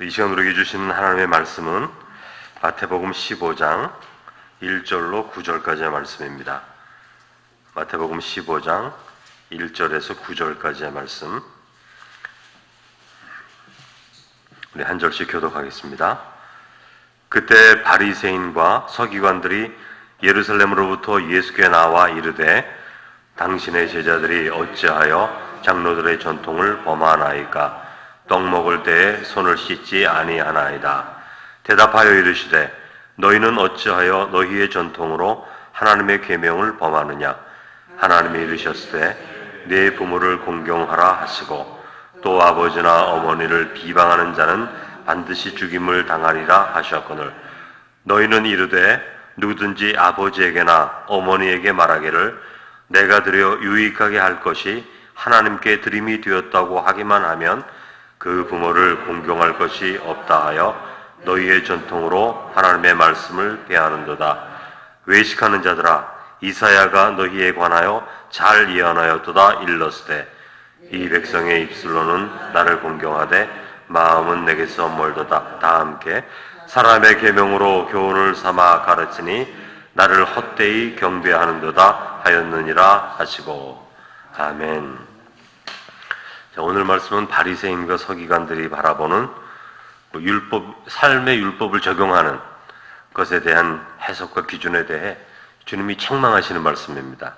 이 시간 우리에게 주신 하나님의 말씀은 마태복음 15장 1절로 9절까지의 말씀입니다. 마태복음 15장 1절에서 9절까지의 말씀. 우리 한 절씩 교독하겠습니다. 그때 바리새인과 서기관들이 예루살렘으로부터 예수께 나와 이르되 당신의 제자들이 어찌하여 장로들의 전통을 범하나이까 떡 먹을 때에 손을 씻지 아니하나이다. 대답하여 이르시되 너희는 어찌하여 너희의 전통으로 하나님의 계명을 범하느냐 하나님이 이르셨을 때네 부모를 공경하라 하시고 또 아버지나 어머니를 비방하는 자는 반드시 죽임을 당하리라 하셨거늘 너희는 이르되 누구든지 아버지에게나 어머니에게 말하기를 내가 드려 유익하게 할 것이 하나님께 드림이 되었다고 하기만 하면 그 부모를 공경할 것이 없다 하여 너희의 전통으로 하나님의 말씀을 배하는도다. 외식하는 자들아 이사야가 너희에 관하여 잘 예언하였도다 일렀으되 이 백성의 입술로는 나를 공경하되 마음은 내게서 멀도다. 다 함께 사람의 계명으로 교훈을 삼아 가르치니 나를 헛되이 경배하는도다 하였느니라 하시고 아멘. 자, 오늘 말씀은 바리새인과 서기관들이 바라보는 그 율법 삶의 율법을 적용하는 것에 대한 해석과 기준에 대해 주님이 책망하시는 말씀입니다.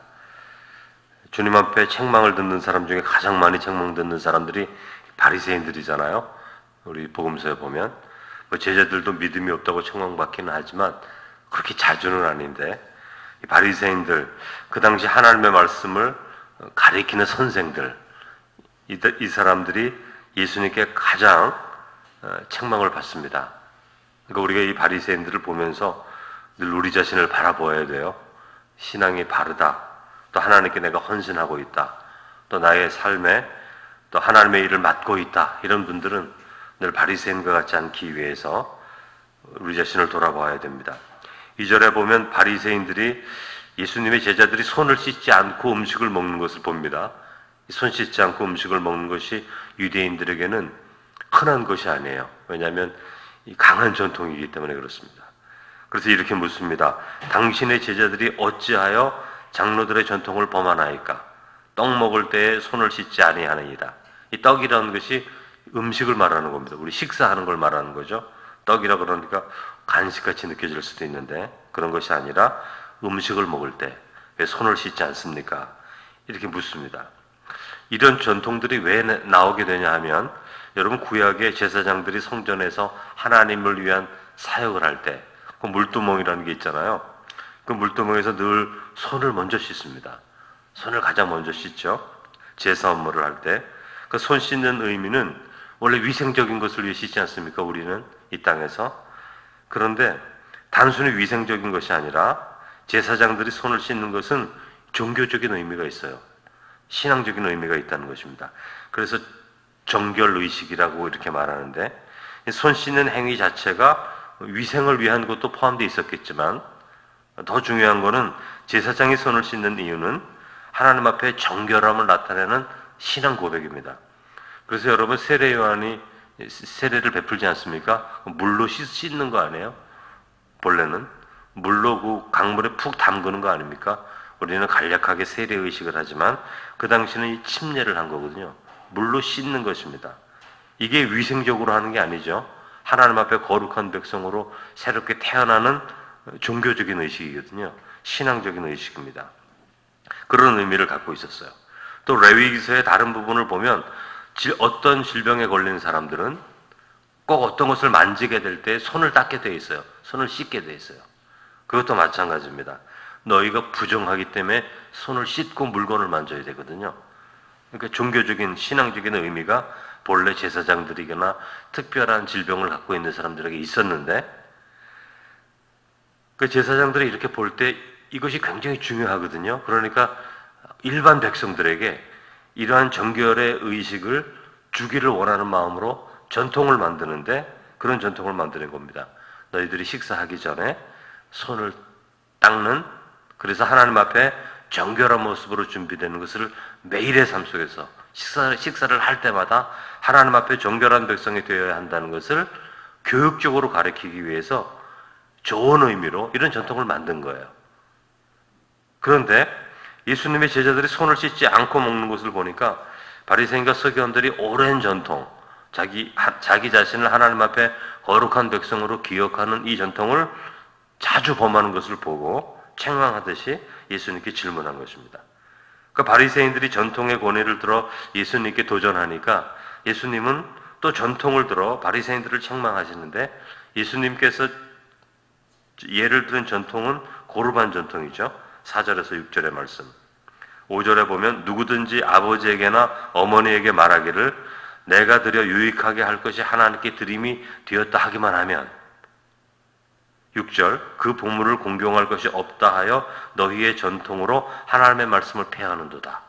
주님 앞에 책망을 듣는 사람 중에 가장 많이 책망 듣는 사람들이 바리새인들이잖아요. 우리 복음서에 보면 뭐 제자들도 믿음이 없다고 책망받기는 하지만 그렇게 자주는 아닌데 이 바리새인들 그 당시 하나님의 말씀을 가리키는 선생들 이, 이 사람들이 예수님께 가장 어, 책망을 받습니다. 그러니까 우리가 이 바리새인들을 보면서 늘 우리 자신을 바라보아야 돼요. 신앙이 바르다. 또 하나님께 내가 헌신하고 있다. 또 나의 삶에 또 하나님의 일을 맡고 있다. 이런 분들은 늘 바리새인과 같지 않기 위해서 우리 자신을 돌아봐야 됩니다. 이절에 보면 바리새인들이 예수님의 제자들이 손을 씻지 않고 음식을 먹는 것을 봅니다. 손 씻지 않고 음식을 먹는 것이 유대인들에게는 흔한 것이 아니에요. 왜냐하면 강한 전통이기 때문에 그렇습니다. 그래서 이렇게 묻습니다. 당신의 제자들이 어찌하여 장로들의 전통을 범하나이까? 떡 먹을 때에 손을 씻지 아니하느니라. 이 떡이라는 것이 음식을 말하는 겁니다. 우리 식사하는 걸 말하는 거죠. 떡이라 그러니까 간식같이 느껴질 수도 있는데 그런 것이 아니라 음식을 먹을 때 왜 손을 씻지 않습니까? 이렇게 묻습니다. 이런 전통들이 왜 나오게 되냐 하면 여러분 구약의 제사장들이 성전에서 하나님을 위한 사역을 할 때 그 물두멍이라는 게 있잖아요. 그 물두멍에서 늘 손을 먼저 씻습니다. 손을 가장 먼저 씻죠. 제사 업무를 할 때. 그 손 씻는 의미는 원래 위생적인 것을 위해 씻지 않습니까? 우리는 이 땅에서. 그런데 단순히 위생적인 것이 아니라 제사장들이 손을 씻는 것은 종교적인 의미가 있어요. 신앙적인 의미가 있다는 것입니다. 그래서 정결 의식이라고 이렇게 말하는데 손 씻는 행위 자체가 위생을 위한 것도 포함되어 있었겠지만 더 중요한 것은 제사장이 손을 씻는 이유는 하나님 앞에 정결함을 나타내는 신앙 고백입니다. 그래서 여러분 세례 요한이 세례를 베풀지 않습니까? 물로 씻는 거 아니에요? 본래는 물로 그 강물에 푹 담그는 거 아닙니까? 우리는 간략하게 세례 의식을 하지만 그 당시는 이 침례를 한 거거든요. 물로 씻는 것입니다. 이게 위생적으로 하는 게 아니죠. 하나님 앞에 거룩한 백성으로 새롭게 태어나는 종교적인 의식이거든요. 신앙적인 의식입니다. 그런 의미를 갖고 있었어요. 또 레위기서의 다른 부분을 보면 어떤 질병에 걸린 사람들은 꼭 어떤 것을 만지게 될 때 손을 닦게 돼 있어요. 손을 씻게 돼 있어요. 그것도 마찬가지입니다. 너희가 부정하기 때문에 손을 씻고 물건을 만져야 되거든요. 그러니까 종교적인 신앙적인 의미가 본래 제사장들이거나 특별한 질병을 갖고 있는 사람들에게 있었는데 그 제사장들이 이렇게 볼 때 이것이 굉장히 중요하거든요. 그러니까 일반 백성들에게 이러한 정결의 의식을 주기를 원하는 마음으로 전통을 만드는데 그런 전통을 만드는 겁니다. 너희들이 식사하기 전에 손을 닦는 그래서 하나님 앞에 정결한 모습으로 준비되는 것을 매일의 삶 속에서 식사, 식사를 할 때마다 하나님 앞에 정결한 백성이 되어야 한다는 것을 교육적으로 가르치기 위해서 좋은 의미로 이런 전통을 만든 거예요. 그런데 예수님의 제자들이 손을 씻지 않고 먹는 것을 보니까 바리새인과 서기관들이 오랜 전통, 자기 하- 자기 자신을 하나님 앞에 거룩한 백성으로 기억하는 이 전통을 자주 범하는 것을 보고 책망하듯이 예수님께 질문한 것입니다. 그 바리새인들이 전통의 권위를 들어 예수님께 도전하니까 예수님은 또 전통을 들어 바리새인들을 책망하시는데 예수님께서 예를 들은 전통은 고르반 전통이죠. 4절에서 6절의 말씀. 5절에 보면 누구든지 아버지에게나 어머니에게 말하기를 내가 드려 유익하게 할 것이 하나님께 드림이 되었다 하기만 하면 6절 그 보물을 공경할 것이 없다 하여 너희의 전통으로 하나님의 말씀을 폐하는도다.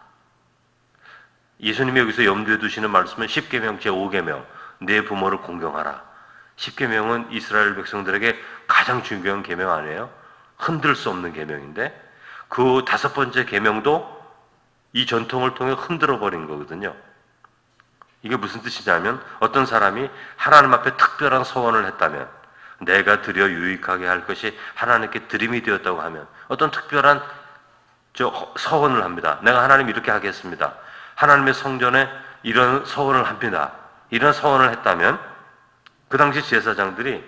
예수님이 여기서 염두에 두시는 말씀은 10계명 제5계명 내 부모를 공경하라. 10계명은 이스라엘 백성들에게 가장 중요한 계명 아니에요? 흔들 수 없는 계명인데 그 다섯 번째 계명도 이 전통을 통해 흔들어 버린 거거든요. 이게 무슨 뜻이냐면 어떤 사람이 하나님 앞에 특별한 소원을 했다면 내가 드려 유익하게 할 것이 하나님께 드림이 되었다고 하면 어떤 특별한 저 서원을 합니다. 내가 하나님 이렇게 하겠습니다. 하나님의 성전에 이런 서원을 합니다. 이런 서원을 했다면 그 당시 제사장들이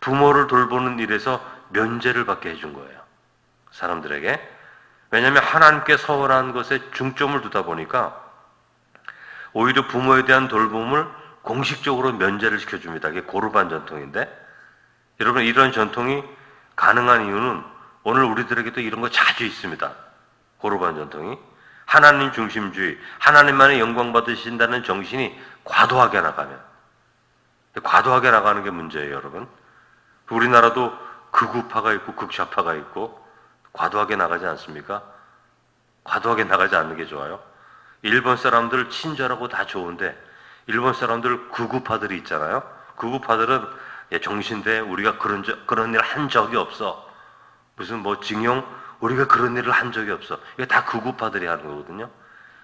부모를 돌보는 일에서 면제를 받게 해준 거예요. 사람들에게. 왜냐하면 하나님께 서원한 것에 중점을 두다 보니까 오히려 부모에 대한 돌봄을 공식적으로 면제를 시켜줍니다. 이게 고르반 전통인데 여러분 이런 전통이 가능한 이유는 오늘 우리들에게도 이런 거 자주 있습니다. 고르반 전통이 하나님 중심주의, 하나님만의 영광 받으신다는 정신이 과도하게 나가면 과도하게 나가는 게 문제예요, 여러분. 우리나라도 극우파가 있고 극좌파가 있고 과도하게 나가지 않습니까? 과도하게 나가지 않는 게 좋아요. 일본 사람들 친절하고 다 좋은데 일본 사람들 극우파들이 있잖아요. 극우파들은 예, 정신대 우리가 그런 적, 그런 일 한 적이 없어. 무슨 뭐 징용 우리가 그런 일을 한 적이 없어. 이게 다 극우파들이 하는 거거든요.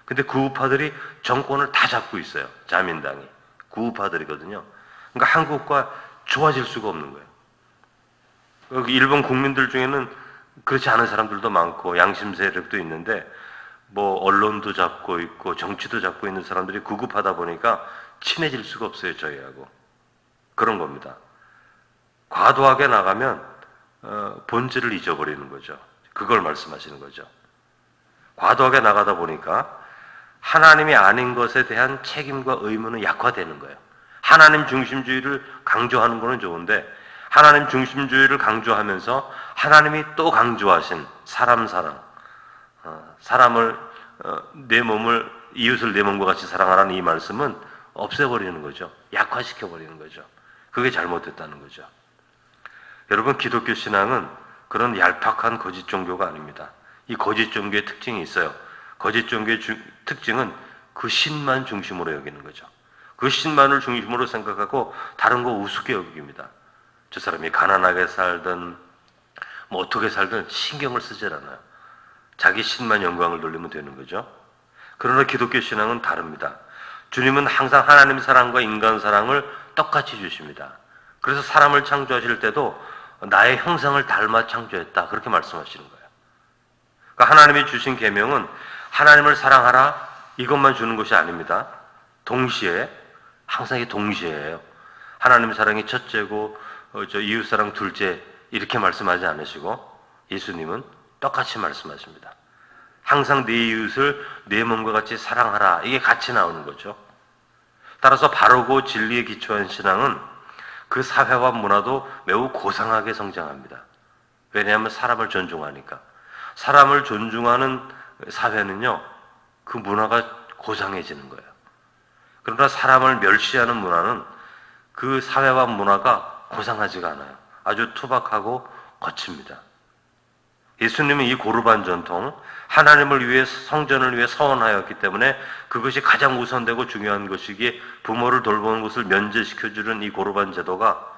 근데 극우파들이 정권을 다 잡고 있어요. 자민당이 극우파들이거든요. 그러니까 한국과 좋아질 수가 없는 거예요. 일본 국민들 중에는 그렇지 않은 사람들도 많고 양심 세력도 있는데 뭐 언론도 잡고 있고 정치도 잡고 있는 사람들이 구급하다 보니까 친해질 수가 없어요 저희하고 그런 겁니다. 과도하게 나가면 어, 본질을 잊어버리는 거죠. 그걸 말씀하시는 거죠. 과도하게 나가다 보니까 하나님이 아닌 것에 대한 책임과 의무는 약화되는 거예요. 하나님 중심주의를 강조하는 거는 좋은데 하나님 중심주의를 강조하면서 하나님이 또 강조하신 사람 사랑, 어, 사람을 어, 내 몸을 이웃을 내 몸과 같이 사랑하라는 이 말씀은 없애버리는 거죠. 약화시켜 버리는 거죠. 그게 잘못됐다는 거죠. 여러분 기독교 신앙은 그런 얄팍한 거짓 종교가 아닙니다. 이 거짓 종교의 특징이 있어요. 거짓 종교의 주- 특징은 그 신만 중심으로 여기는 거죠. 그 신만을 중심으로 생각하고 다른 거 우습게 여깁니다. 저 사람이 가난하게 살든 뭐 어떻게 살든 신경을 쓰질 않아요. 자기 신만 영광을 돌리면 되는 거죠. 그러나 기독교 신앙은 다릅니다. 주님은 항상 하나님 사랑과 인간 사랑을 똑같이 주십니다. 그래서 사람을 창조하실 때도 나의 형상을 닮아 창조했다. 그렇게 말씀하시는 거예요. 그러니까 하나님이 주신 계명은 하나님을 사랑하라 이것만 주는 것이 아닙니다. 동시에 항상 이 동시에예요. 하나님 사랑이 첫째고 어, 저 이웃 사랑 둘째 이렇게 말씀하지 않으시고 예수님은 똑같이 말씀하십니다. 항상 네 이웃을 내 몸과 같이 사랑하라 이게 같이 나오는 거죠. 따라서 바르고 진리에 기초한 신앙은 그 사회와 문화도 매우 고상하게 성장합니다. 왜냐하면 사람을 존중하니까. 사람을 존중하는 사회는요, 그 문화가 고상해지는 거예요. 그러나 사람을 멸시하는 문화는 그 사회와 문화가 고상하지가 않아요. 아주 투박하고 거칩니다. 예수님은 이 고르반 전통, 하나님을 위해 성전을 위해 서원하였기 때문에 그것이 가장 우선되고 중요한 것이기에 부모를 돌보는 것을 면제시켜 주는 이 고르반 제도가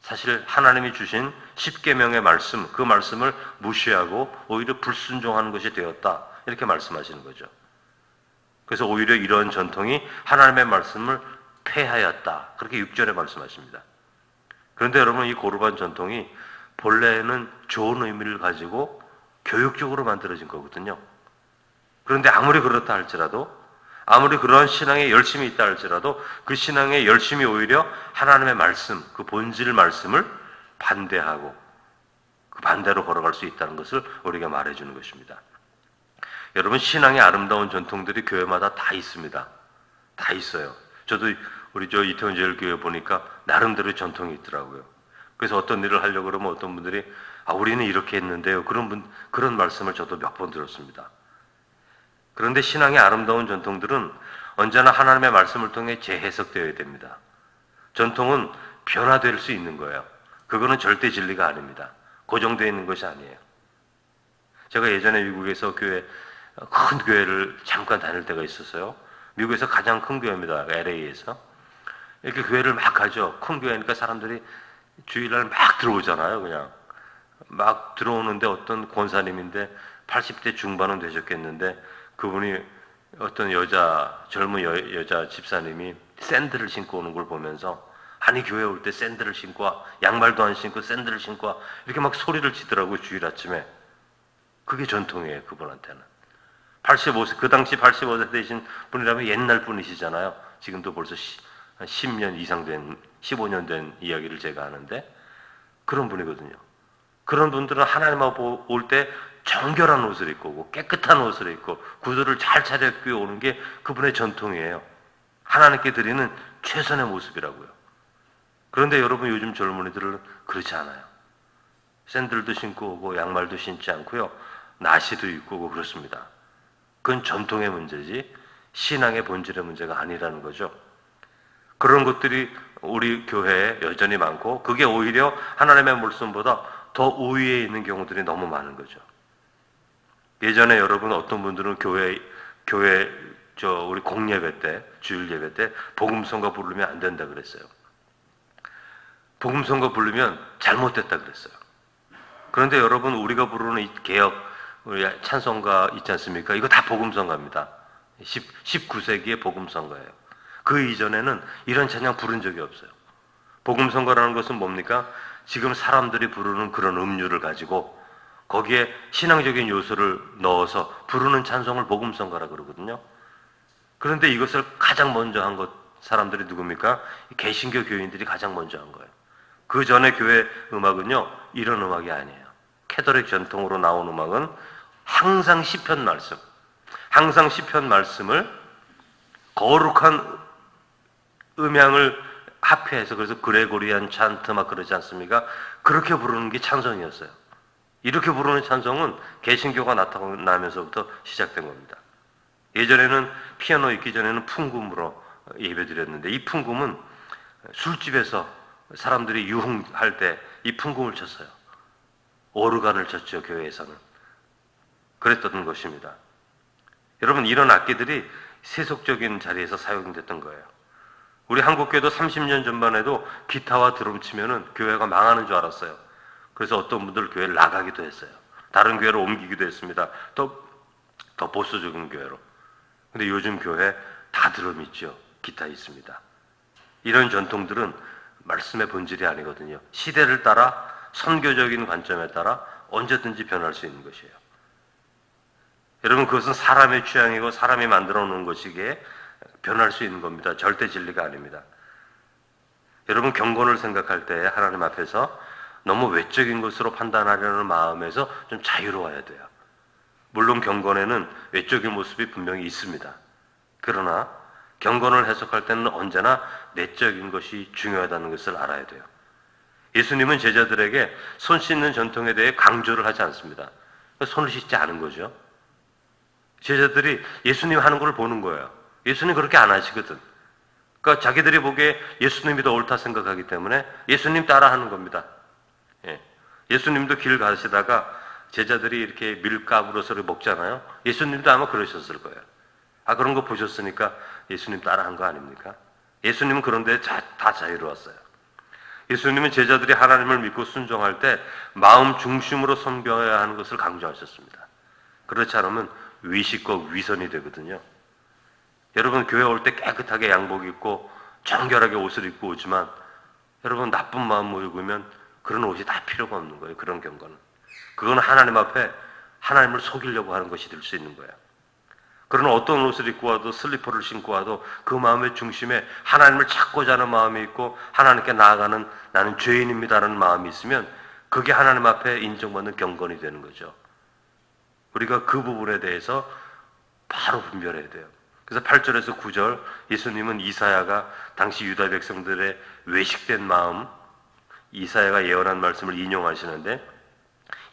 사실 하나님이 주신 십계명의 말씀, 그 말씀을 무시하고 오히려 불순종하는 것이 되었다. 이렇게 말씀하시는 거죠. 그래서 오히려 이런 전통이 하나님의 말씀을 폐하였다. 그렇게 6절에 말씀하십니다. 그런데 여러분 이 고르반 전통이 본래는 좋은 의미를 가지고 교육적으로 만들어진 거거든요. 그런데 아무리 그렇다 할지라도 아무리 그러한 신앙에 열심히 있다 할지라도 그 신앙에 열심히 오히려 하나님의 말씀, 그 본질 말씀을 반대하고 그 반대로 걸어갈 수 있다는 것을 우리가 말해주는 것입니다. 여러분 신앙의 아름다운 전통들이 교회마다 다 있습니다. 다 있어요. 저도 우리 저 이태원 제일교회 보니까 나름대로 전통이 있더라고요. 그래서 어떤 일을 하려고 그러면 어떤 분들이 아 우리는 이렇게 했는데요. 그런 분 그런 말씀을 저도 몇 번 들었습니다. 그런데 신앙의 아름다운 전통들은 언제나 하나님의 말씀을 통해 재해석되어야 됩니다. 전통은 변화될 수 있는 거예요. 그거는 절대 진리가 아닙니다. 고정되어 있는 것이 아니에요. 제가 예전에 미국에서 교회 큰 교회를 잠깐 다닐 때가 있었어요. 미국에서 가장 큰 교회입니다. LA에서. 이렇게 교회를 막 가죠. 큰 교회니까 사람들이 주일날 막 들어오잖아요. 그냥 막 들어오는데 어떤 권사님인데 80대 중반은 되셨겠는데 그분이 어떤 여자 젊은 여, 여자 집사님이 샌들을 신고 오는 걸 보면서 아니 교회 올 때 샌들을 신고 와 양말도 안 신고 샌들을 신고 와 이렇게 막 소리를 치더라고요 주일 아침에. 그게 전통이에요 그분한테는. 85세 그 당시 85세 되신 분이라면 옛날 분이시잖아요. 지금도 벌써 10년 이상 된 15년 된 이야기를 제가 하는데 그런 분이거든요 그런 분들은 하나님하고 올때 정결한 옷을 입고 오고 깨끗한 옷을 입고 구두를 잘 차려입고 오는 게 그분의 전통이에요. 하나님께 드리는 최선의 모습이라고요. 그런데 여러분 요즘 젊은이들은 그렇지 않아요. 샌들도 신고 오고 양말도 신지 않고요. 나시도 입고 오고 그렇습니다. 그건 전통의 문제지 신앙의 본질의 문제가 아니라는 거죠. 그런 것들이 우리 교회에 여전히 많고 그게 오히려 하나님의 말씀보다 더 우위에 있는 경우들이 너무 많은 거죠. 예전에 여러분 어떤 분들은 교회 교회 저 우리 공예배 때 주일 예배 때 복음성가 부르면 안 된다 그랬어요. 복음성가 부르면 잘못됐다 그랬어요. 그런데 여러분 우리가 부르는 이 개혁 우리 찬송가 있지 않습니까? 이거 다 복음성가입니다. 10, 19세기의 복음성가예요. 그 이전에는 이런 찬양 부른 적이 없어요. 복음성가라는 것은 뭡니까? 지금 사람들이 부르는 그런 음료를 가지고 거기에 신앙적인 요소를 넣어서 부르는 찬송을 복음성가라 그러거든요. 그런데 이것을 가장 먼저 한 것 사람들이 누굽니까? 개신교 교인들이 가장 먼저 한 거예요. 그 전에 교회 음악은요 이런 음악이 아니에요. 캐더릭 전통으로 나온 음악은 항상 시편 말씀, 항상 시편 말씀을 거룩한 음향을 합해서 그래서 그레고리안 찬트 막 그러지 않습니까? 그렇게 부르는 게 찬송이었어요. 이렇게 부르는 찬송은 개신교가 나타나면서부터 시작된 겁니다. 예전에는 피아노 있기 전에는 풍금으로 예배드렸는데 이 풍금은 술집에서 사람들이 유흥할 때 이 풍금을 쳤어요. 오르간을 쳤죠 교회에서는 그랬던 것입니다. 여러분 이런 악기들이 세속적인 자리에서 사용됐던 거예요. 우리 한국교회도 30년 전만 해도 기타와 드럼 치면은 교회가 망하는 줄 알았어요. 그래서 어떤 분들 교회를 나가기도 했어요. 다른 교회로 옮기기도 했습니다. 더, 더 보수적인 교회로. 근데 요즘 교회 다 드럼 있죠. 기타 있습니다. 이런 전통들은 말씀의 본질이 아니거든요. 시대를 따라 선교적인 관점에 따라 언제든지 변할 수 있는 것이에요. 여러분 그것은 사람의 취향이고 사람이 만들어 놓은 것이기에 변할 수 있는 겁니다. 절대 진리가 아닙니다. 여러분 경건을 생각할 때 하나님 앞에서 너무 외적인 것으로 판단하려는 마음에서 좀 자유로워야 돼요. 물론 경건에는 외적인 모습이 분명히 있습니다. 그러나 경건을 해석할 때는 언제나 내적인 것이 중요하다는 것을 알아야 돼요. 예수님은 제자들에게 손 씻는 전통에 대해 강조를 하지 않습니다. 손을 씻지 않은 거죠. 제자들이 예수님 하는 걸 보는 거예요. 예수님 그렇게 안 하시거든. 그러니까 자기들이 보기에 예수님이 더 옳다 생각하기 때문에 예수님 따라 하는 겁니다. 예. 예수님도 길 가시다가 제자들이 이렇게 밀가부로서를 먹잖아요. 예수님도 아마 그러셨을 거예요. 아, 그런 거 보셨으니까 예수님 따라 한 거 아닙니까? 예수님은 그런데 자, 다 자유로웠어요. 예수님은 제자들이 하나님을 믿고 순종할 때 마음 중심으로 섬겨야 하는 것을 강조하셨습니다. 그렇지 않으면 위식과 위선이 되거든요. 여러분 교회 올 때 깨끗하게 양복 입고 정결하게 옷을 입고 오지만 여러분 나쁜 마음 모이면 그런 옷이 다 필요가 없는 거예요. 그런 경건은. 그건 하나님 앞에 하나님을 속이려고 하는 것이 될 수 있는 거예요. 그러나 어떤 옷을 입고 와도 슬리퍼를 신고 와도 그 마음의 중심에 하나님을 찾고자 하는 마음이 있고 하나님께 나아가는 나는 죄인입니다라는 마음이 있으면 그게 하나님 앞에 인정받는 경건이 되는 거죠. 우리가 그 부분에 대해서 바로 분별해야 돼요. 그래서 8절에서 9절 예수님은 이사야가 당시 유다 백성들의 외식된 마음 이사야가 예언한 말씀을 인용하시는데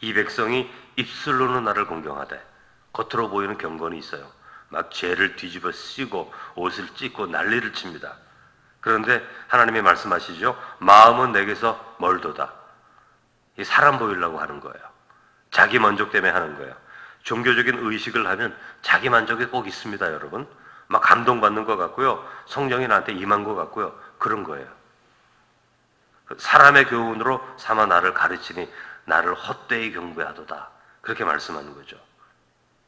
이 백성이 입술로는 나를 공경하되 겉으로 보이는 경건이 있어요. 막 죄를 뒤집어 쓰고 옷을 찢고 난리를 칩니다. 그런데 하나님이 말씀하시죠. 마음은 내게서 멀도다. 이 사람 보이려고 하는 거예요. 자기 만족 때문에 하는 거예요. 종교적인 의식을 하면 자기 만족이 꼭 있습니다, 여러분. 막 감동받는 것 같고요. 성령이 나한테 임한 것 같고요. 그런 거예요. 사람의 교훈으로 삼아 나를 가르치니 나를 헛되이 경배하도다. 그렇게 말씀하는 거죠.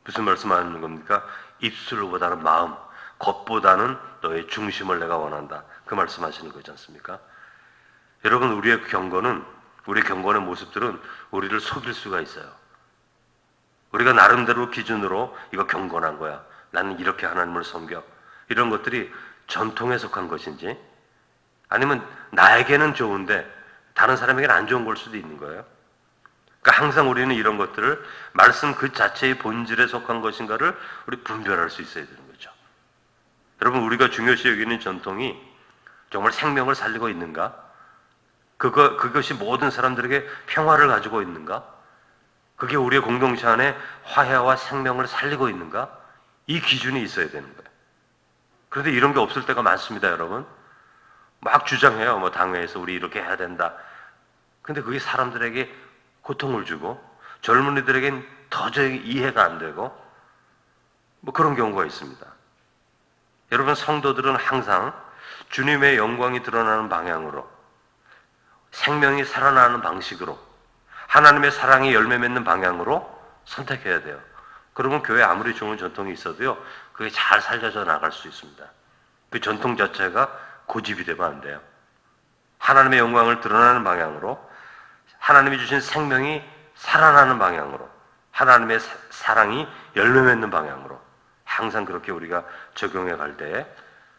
무슨 말씀하는 겁니까? 입술보다는 마음, 겉보다는 너의 중심을 내가 원한다. 그 말씀하시는 거지 않습니까? 여러분, 우리의 경건은, 우리 경건의 모습들은 우리를 속일 수가 있어요. 우리가 나름대로 기준으로 이거 경건한 거야. 나는 이렇게 하나님을 섬겨. 이런 것들이 전통에 속한 것인지, 아니면 나에게는 좋은데 다른 사람에게는 안 좋은 걸 수도 있는 거예요. 그러니까 항상 우리는 이런 것들을 말씀 그 자체의 본질에 속한 것인가를 우리 분별할 수 있어야 되는 거죠. 여러분 우리가 중요시 여기는 전통이 정말 생명을 살리고 있는가? 그거 그것이 모든 사람들에게 평화를 가지고 있는가? 그게 우리의 공동체 안에 화해와 생명을 살리고 있는가? 이 기준이 있어야 되는 거예요. 그런데 이런 게 없을 때가 많습니다, 여러분. 막 주장해요. 뭐 당회에서 우리 이렇게 해야 된다. 근데 그게 사람들에게 고통을 주고 젊은이들에겐 도저히 이해가 안 되고 뭐 그런 경우가 있습니다. 여러분 성도들은 항상 주님의 영광이 드러나는 방향으로 생명이 살아나는 방식으로 하나님의 사랑이 열매 맺는 방향으로 선택해야 돼요. 그러면 교회 아무리 좋은 전통이 있어도요, 그게 잘 살려져 나갈 수 있습니다. 그 전통 자체가 고집이 되면 안 돼요. 하나님의 영광을 드러나는 방향으로 하나님이 주신 생명이 살아나는 방향으로 하나님의 사, 사랑이 열매 맺는 방향으로 항상 그렇게 우리가 적용해 갈 때에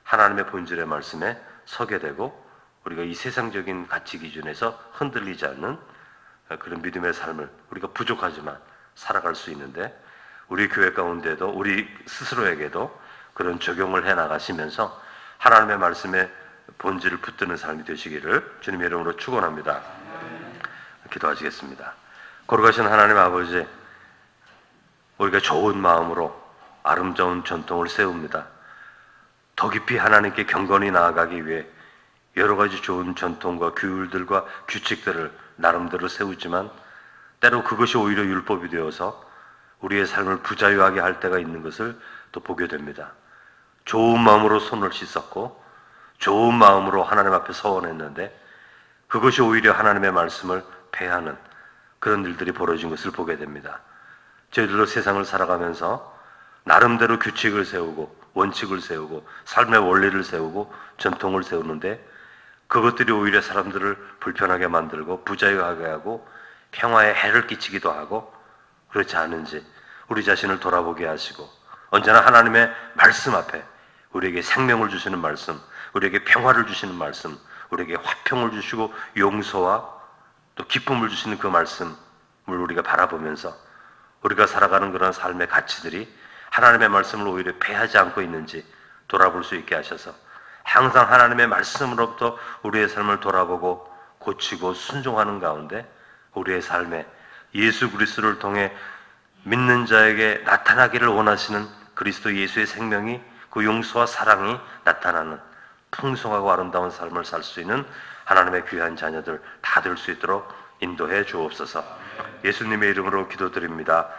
하나님의 본질의 말씀에 서게 되고 우리가 이 세상적인 가치 기준에서 흔들리지 않는 그런 믿음의 삶을 우리가 부족하지만 살아갈 수 있는데 우리 교회 가운데도 우리 스스로에게도 그런 적용을 해 나가시면서 하나님의 말씀에 본질을 붙드는 삶이 되시기를 주님의 이름으로 축원합니다. 기도하시겠습니다. 거룩하신 하나님 아버지, 우리가 좋은 마음으로 아름다운 전통을 세웁니다. 더 깊이 하나님께 경건히 나아가기 위해 여러 가지 좋은 전통과 규율들과 규칙들을 나름대로 세우지만 때로 그것이 오히려 율법이 되어서 우리의 삶을 부자유하게 할 때가 있는 것을 또 보게 됩니다. 좋은 마음으로 손을 씻었고 좋은 마음으로 하나님 앞에 서원했는데 그것이 오히려 하나님의 말씀을 패하는 그런 일들이 벌어진 것을 보게 됩니다. 저희들도 세상을 살아가면서 나름대로 규칙을 세우고 원칙을 세우고 삶의 원리를 세우고 전통을 세우는데 그것들이 오히려 사람들을 불편하게 만들고 부자유하게 하고 평화에 해를 끼치기도 하고 그렇지 않은지 우리 자신을 돌아보게 하시고 언제나 하나님의 말씀 앞에 우리에게 생명을 주시는 말씀, 우리에게 평화를 주시는 말씀, 우리에게 화평을 주시고 용서와 또 기쁨을 주시는 그 말씀을 우리가 바라보면서 우리가 살아가는 그런 삶의 가치들이 하나님의 말씀을 오히려 패하지 않고 있는지 돌아볼 수 있게 하셔서 항상 하나님의 말씀으로부터 우리의 삶을 돌아보고 고치고 순종하는 가운데 우리의 삶에 예수 그리스도를 통해 믿는 자에게 나타나기를 원하시는 그리스도 예수의 생명이 그 용서와 사랑이 나타나는 풍성하고 아름다운 삶을 살 수 있는 하나님의 귀한 자녀들 다 될 수 있도록 인도해 주옵소서. 예수님의 이름으로 기도드립니다.